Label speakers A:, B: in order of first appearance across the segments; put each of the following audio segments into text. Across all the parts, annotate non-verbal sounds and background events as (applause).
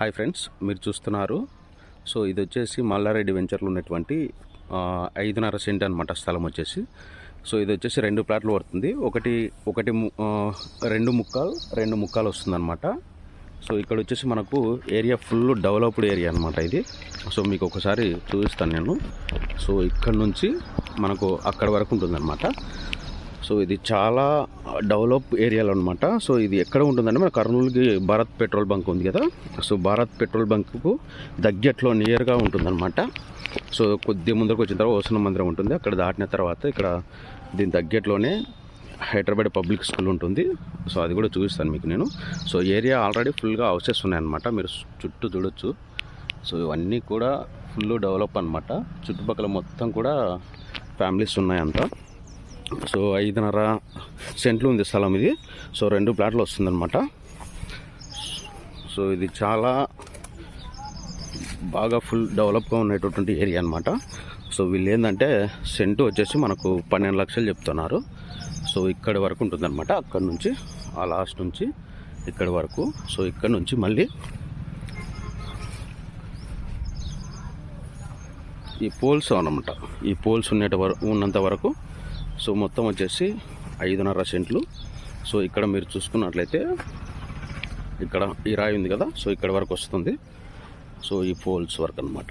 A: Hi friends మీరు చూస్తున్నారు. So ఇది వచ్చేసి మల్లారెడ్డి వెంచర్లో ఉన్నటువంటి ఐదున్నర సెంట్ అనమాట స్థలం వచ్చేసి. సో ఇది వచ్చేసి రెండు ప్లాట్లు పడుతుంది. ఒకటి ఒకటి రెండు ముక్కాలు రెండు ముక్కలు వస్తుందన్నమాట. సో ఇక్కడ వచ్చేసి మనకు ఏరియా ఫుల్ డెవలప్డ్ ఏరియా అనమాట ఇది. సో మీకు ఒకసారి చూపిస్తాను నేను. సో ఇక్కడ నుంచి మనకు అక్కడ వరకు ఉంటుందన్నమాట. సో ఇది చాలా డెవలప్ ఏరియాలో అనమాట సో ఇది ఎక్కడ ఉంటుందంటే మన కర్నూలుకి భారత్ పెట్రోల్ బంక్ ఉంది కదా. సో భారత్ పెట్రోల్ బంక్కు దగ్గట్లో నియర్గా ఉంటుందన్నమాట. సో కొద్ది ముందరకు వచ్చిన తర్వాత ఓసన మందిరం ఉంటుంది. అక్కడ దాటిన తర్వాత ఇక్కడ దీని దగ్గరలోనే హైదరాబాద్ పబ్లిక్ స్కూల్ ఉంటుంది. సో అది కూడా చూపిస్తాను మీకు నేను. సో ఏరియా ఆల్రెడీ ఫుల్గా హౌసెస్ ఉన్నాయన్నమాట. మీరు చుట్టూ చూడొచ్చు. సో ఇవన్నీ కూడా ఫుల్ డెవలప్ అనమాట చుట్టుపక్కల మొత్తం కూడా ఫ్యామిలీస్ ఉన్నాయంతా. సో ఐదున్నర సెంట్లు ఉంది స్థలం ఇది. సో రెండు ప్లాట్లు వస్తుందన్నమాట. సో ఇది చాలా బాగా ఫుల్ డెవలప్గా ఉండేటటువంటి ఏరియా అనమాట సో వీళ్ళు ఏంటంటే సెంటు వచ్చేసి మనకు పన్నెండు లక్షలు చెప్తున్నారు. సో ఇక్కడి వరకు ఉంటుందన్నమాట. అక్కడ నుంచి ఆ లాస్ట్ నుంచి ఇక్కడి వరకు. సో ఇక్కడ నుంచి మళ్ళీ ఈ పోల్స్ అనమాట ఈ పోల్స్ ఉండేట వరకు ఉన్నంత వరకు సో మొత్తం వచ్చేసి ఐదున్నర సెంట్లు. సో ఇక్కడ మీరు చూసుకున్నట్లయితే ఇక్కడ ఈ రాయి ఉంది కదా సో ఇక్కడ వరకు వస్తుంది. సో ఈ పోల్స్ వరకు అనమాట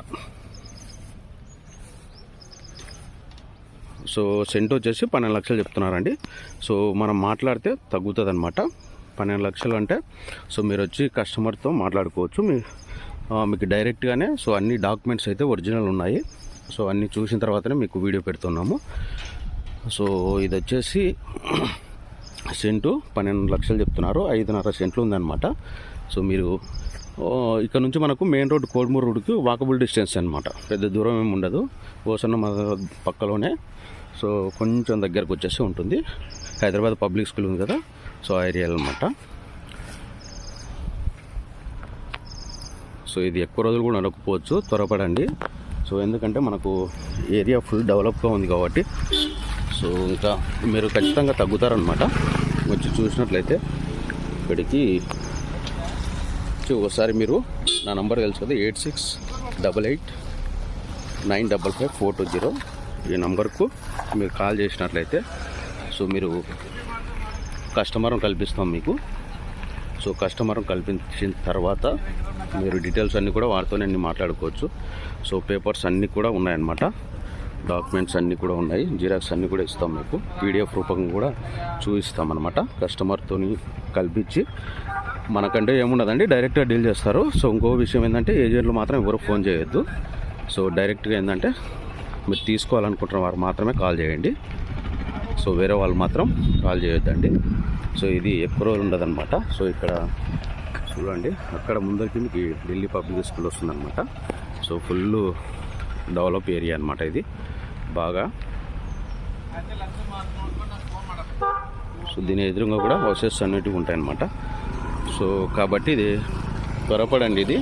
A: సో సెంట్ వచ్చేసి పన్నెండు లక్షలు చెప్తున్నారండి. సో మనం మాట్లాడితే తగ్గుతుంది అనమాట పన్నెండు లక్షలు అంటే సో మీరు వచ్చి కస్టమర్తో మాట్లాడుకోవచ్చు. మీ మీకు డైరెక్ట్గానే సో అన్ని డాక్యుమెంట్స్ అయితే ఒరిజినల్ ఉన్నాయి. సో అన్నీ చూసిన తర్వాతనే మీకు వీడియో పెడుతున్నాము. సో ఇది వచ్చేసి సెంటు పన్నెండు లక్షలు చెప్తున్నారు. ఐదున్నర సెంట్లు ఉందన్నమాట. సో మీరు ఇక్కడ నుంచి మనకు మెయిన్ రోడ్ కోడ్మూరు రోడ్కి వాకబుల్ డిస్టెన్స్ అనమాట పెద్ద దూరం ఏమి ఉండదు. ఓసన్న పక్కలోనే. సో కొంచెం దగ్గరకు వచ్చేసి ఉంటుంది. హైదరాబాద్ పబ్లిక్ స్కూల్ ఉంది కదా సో ఆ ఏరియా అనమాట సో ఇది ఎక్కువ రోజులు కూడా నడకపోవచ్చు. త్వరపడండి. సో ఎందుకంటే మనకు ఏరియా ఫుల్ డెవలప్గా ఉంది కాబట్టి. సో ఇంకా మీరు ఖచ్చితంగా తగ్గుతారనమాట వచ్చి చూసినట్లయితే ఇక్కడికి వచ్చి ఒకసారి మీరు నా నంబర్ తెలుసు కదా eight six double eight nine double five four two zero. ఈ నంబర్కు మీరు కాల్ చేసినట్లయితే సో మీరు కస్టమర్ను కల్పిస్తాం మీకు. సో కస్టమర్ను కల్పించిన తర్వాత మీరు డీటెయిల్స్ అన్నీ కూడా వారితో నేను మాట్లాడుకోవచ్చు. సో పేపర్స్ అన్నీ కూడా ఉన్నాయన్నమాట. డాక్యుమెంట్స్ అన్నీ కూడా ఉన్నాయి. జిరాక్స్ అన్నీ కూడా ఇస్తాం మీకు. పీడిఎఫ్ రూపంగా కూడా చూపిస్తాం అనమాట కస్టమర్తో కల్పించి మనకంటే ఏముండదండి డైరెక్ట్గా డీల్ చేస్తారు. సో ఇంకో విషయం ఏంటంటే ఏజెంట్లు మాత్రం ఎవరు ఫోన్ చేయొద్దు. సో డైరెక్ట్గా ఏంటంటే మీరు తీసుకోవాలనుకుంటున్న వారు మాత్రమే కాల్ చేయండి. సో వేరే వాళ్ళు మాత్రం కాల్ చేయొద్దండి. సో ఇది ఎక్కువ రోజులు ఉండదన్నమాట. సో ఇక్కడ చూడండి అక్కడ ముందరికి మీకు ఢిల్లీ పబ్లిక్ స్కూల్ వస్తుందన్నమాట. సో ఫుల్ డెవలప్ ఏరియా అనమాట ఇది. బాగా. సో దీని ఎదురుగా కూడా హౌసెస్ అనేటివి ఉంటాయన్నమాట. సో కాబట్టి ఇది త్వరపడండి ఇది.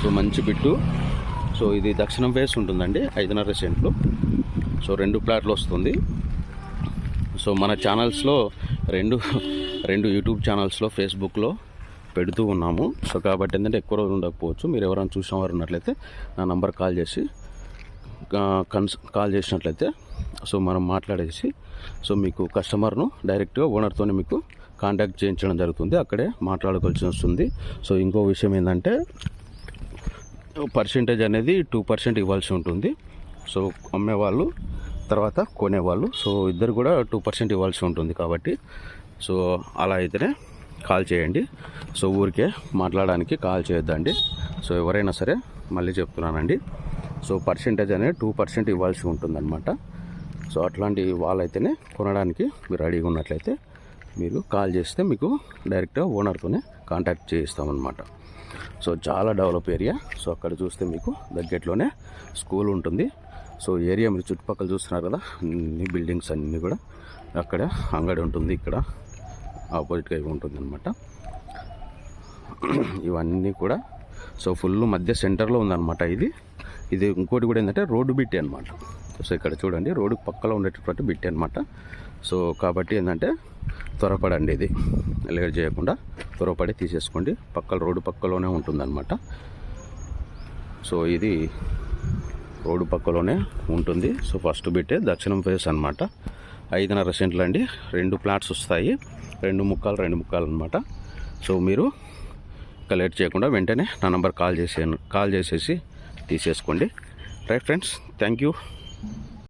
A: సో మంచి బిట్టు. సో ఇది దక్షిణం ఫేస్ ఉంటుందండి ఐదున్నర సెంట్లు. సో రెండు ప్లాట్లు వస్తుంది. సో మన ఛానల్స్లో రెండు రెండు యూట్యూబ్ ఛానల్స్లో ఫేస్బుక్లో పెడుతూ ఉన్నాము. సో కాబట్టి ఏంటంటే ఎక్కువ రోజులు ఉండకపోవచ్చు. మీరు ఎవరైనా చూసిన వారు ఉన్నట్లయితే నా నంబర్ కాల్ చేసి కన్స్ కాల్ చేసినట్లయితే సో మనం మాట్లాడేసి సో మీకు కస్టమర్ను డైరెక్ట్గా ఓనర్తోనే మీకు కాంటాక్ట్ చేయించడం జరుగుతుంది అక్కడే మాట్లాడుకోవాల్సి వస్తుంది. సో ఇంకో విషయం ఏంటంటే పర్సెంటేజ్ అనేది టూ పర్సెంట్ ఇవ్వాల్సి ఉంటుంది. సో అమ్మేవాళ్ళు తర్వాత కొనేవాళ్ళు సో ఇద్దరు కూడా టూ పర్సెంట్ ఇవ్వాల్సి ఉంటుంది కాబట్టి సో అలా అయితేనే కాల్ చేయండి. సో ఊరికే మాట్లాడడానికి కాల్ చేయొద్దండి. సో ఎవరైనా సరే మళ్ళీ చెప్తున్నానండి. సో పర్సెంటేజ్ అనేది టూ పర్సెంట్ ఇవ్వాల్సి ఉంటుందన్నమాట. సో అట్లాంటి వాళ్ళైతేనే కొనడానికి మీరు రెడీగా ఉన్నట్లయితే మీరు కాల్ చేస్తే మీకు డైరెక్ట్గా ఓనర్తోనే కాంటాక్ట్ చేయిస్తామన్నమాట. సో చాలా డెవలప్ ఏరియా. సో అక్కడ చూస్తే మీకు దగ్గరలోనే స్కూల్ ఉంటుంది. సో ఏరియా మీరు చుట్టుపక్కల చూస్తున్నారు కదా అన్ని బిల్డింగ్స్ అన్నీ కూడా అక్కడ అంగడి ఉంటుంది. ఇక్కడ ఆపోజిట్గా ఇవి ఉంటుంది అనమాట (clears throat) ఇవన్నీ కూడా సో ఫుల్ మధ్య సెంటర్లో ఉందన్నమాట ఇది. ఇది ఇంకోటి కూడా ఏంటంటే రోడ్డు బిట్టి అనమాట సో ఇక్కడ చూడండి రోడ్డు పక్కలో ఉండేటటువంటి బిట్టి అనమాట సో కాబట్టి ఏంటంటే త్వరపడండి ఇది. లేట్ చేయకుండా త్వరపడి తీసేసుకోండి. పక్కల రోడ్డు పక్కలోనే ఉంటుందన్నమాట. సో ఇది రోడ్డు పక్కలోనే ఉంటుంది. సో ఫస్ట్ బిట్టే దక్షిణం ఫేస్ అనమాట ఐదున్నర సెంట్లు అండి. రెండు ప్లాట్స్ వస్తాయి. రెండు ముక్కలు రెండు ముక్కలు అనమాట సో మీరు ఇంకా లేట్ చేయకుండా వెంటనే నా నంబర్ కాల్ చేసే కాల్ చేసేసి తీసేసుకోండి. Right friends thank you